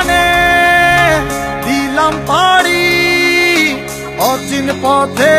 টানে দিলাম পাড়ি অচিন পথে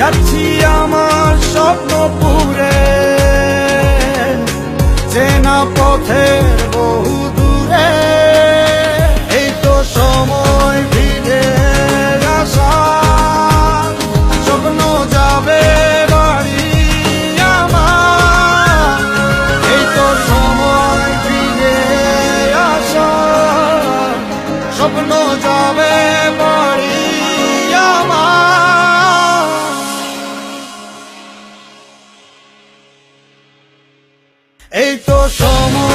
যাচ্ছি আমার স্বপ্ন পুরে। চেনা পথের বহু দূরে। এই তো সময় এই তো সময়